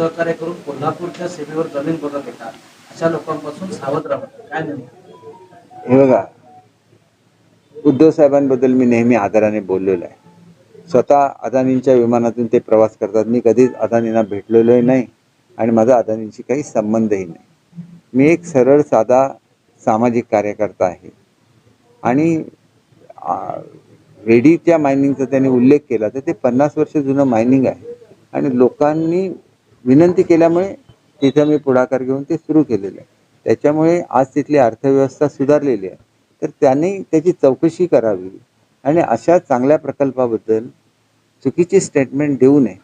सहकार्य करून कोल्हापूरच्या सीमेवर जमीन बघत येतात अशा लोकांपासून सावध राहावं काय नाही हे बघा उद्धव साहेबांबद्दल मी नेहमी आदराने बोललेलो आहे. स्वतः अदानींच्या विमानातून ते प्रवास करतात. मी कधीच अदानींना भेटलेलोही नाही आणि माझा अदानींशी काही संबंधही नाही. मी एक सरळ साधा सामाजिक कार्यकर्ता आहे. आणि रेडीच्या मायनिंगचा त्यांनी उल्लेख केला तर ते पन्नास वर्ष जुनं मायनिंग आहे. आणि लोकांनी विनंती केल्यामुळे तिथं मी पुढाकार घेऊन ते सुरू केलेलं आहे. त्याच्यामुळे आज तिथली अर्थव्यवस्था सुधारलेली आहे. तर त्यांनी त्याची चौकशी करावी आणि अशा चांगल्या प्रकल्पाबद्दल चुकीची स्टेटमेंट देऊ नये.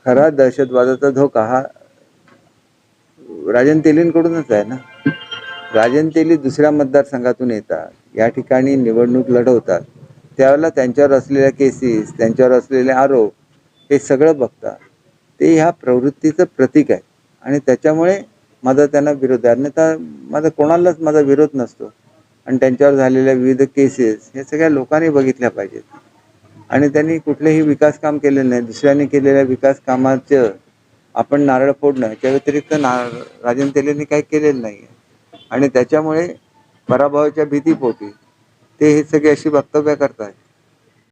खरा दहशतवादाचा धोका हा राजन तेलींकडूनच आहे ना? राजन तेली दुसऱ्या मतदारसंघातून येतात. या ठिकाणी निवडणूक लढवतात. त्यावेळेला त्यांच्यावर असलेल्या केसेस त्यांच्यावर असलेले आरोप हे सगळं बघतात. ते ह्या प्रवृत्तीचं प्रतीक आहे. आणि त्याच्यामुळे माझा त्यांना विरोध आहे. अन्यथा माझा कोणालाच माझा विरोध नसतो. आणि त्यांच्यावर झालेल्या विविध केसेस हे सगळ्या लोकांनी बघितल्या पाहिजेत. आणि त्यांनी कुठलेही विकास काम केलेलं नाही. दुसऱ्यांनी केलेल्या विकास कामाचं आपण नारळ फोडणं याच्या व्यतिरिक्त ना राजन तेलेंनी काही केलेलं नाही आहे आणि त्याच्यामुळे पराभवाच्या भीतीपोटी ते हे सगळे अशी वक्तव्य करतात.